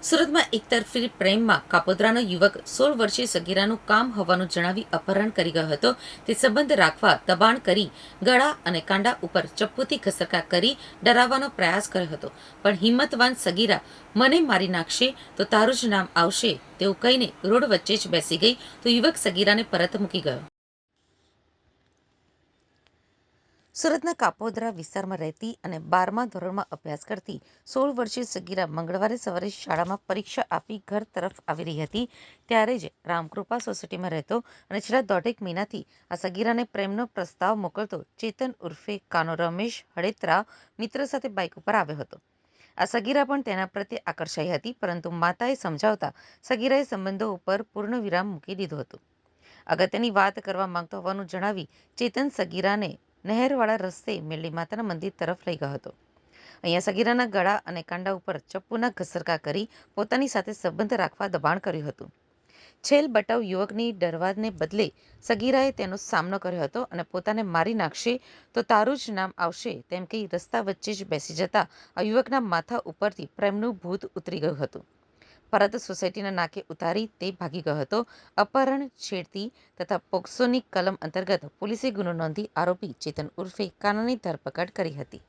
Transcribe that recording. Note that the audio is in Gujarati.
સુરતમાં એકતરફી પ્રેમમાં કાપોદ્રાનો યુવક સોળ વર્ષીય સગીરાનું કામ હોવાનું જણાવી અપહરણ કરી ગયો હતો. તે સંબંધ રાખવા દબાણ કરી ગળા અને કાંડા ઉપર ચપ્પુથી ખસરકા કરી ડરાવવાનો પ્રયાસ કર્યો હતો. પણ હિંમતવાન સગીરા, મને મારી નાખશે તો તારું જ નામ આવશે તેવું કહીને રોડ વચ્ચે જ બેસી ગઈ તો યુવક સગીરાને પરત મૂકી ગયો. સુરતના કાપોદરા વિસ્તારમાં રહેતી અને બારમા ધોરણમાં અભ્યાસ કરતી સોળ વર્ષીય સગીરા મંગળવારે સવારે શાળામાં પરીક્ષા આપી ઘર તરફ આવી રહી હતી. ત્યારે જ રામકૃપા સોસાયટીમાં રહેતો અને છેલ્લા દોઢેક મહિનાથી આ સગીરાને પ્રેમનો પ્રસ્તાવ મોકલતો ચેતન ઉર્ફે કાનો રમેશ હળેત્રા મિત્ર સાથે બાઇક ઉપર આવ્યો હતો. આ સગીરા પણ તેના પ્રત્યે આકર્ષાઈ હતી, પરંતુ માતાએ સમજાવતા સગીરાએ સંબંધો ઉપર પૂર્ણ વિરામ મૂકી દીધો હતો. અગત્યની વાત કરવા માંગતો હોવાનું જણાવી ચેતન સગીરાને નહેરવાળા રસ્તે મેરડી માતાના મંદિર તરફ લઈ ગયો હતો. અહીંયા સગીરાના ગળા અને કાંડા ઉપર ચપ્પુના ઘસરકા કરી પોતાની સાથે સંબંધ રાખવા દબાણ કર્યું હતું. છેલ બટાવ યુવકની ડરવાને બદલે સગીરાએ તેનો સામનો કર્યો હતો અને પોતાને મારી નાખશે તો તારું જ નામ આવશે તેમ કહી રસ્તા વચ્ચે જ બેસી જતા આ યુવકના માથા ઉપરથી પ્રેમનું ભૂત ઉતરી ગયું હતું. પરત સોસાયટીના નાકે ઉતારી તે ભાગી ગયો હતો. અપહરણ, છેડતી તથા પોક્સોની કલમ અંતર્ગત પોલીસે ગુનો નોંધી આરોપી ચેતન ઉર્ફે કાનાની ધરપકડ કરી હતી.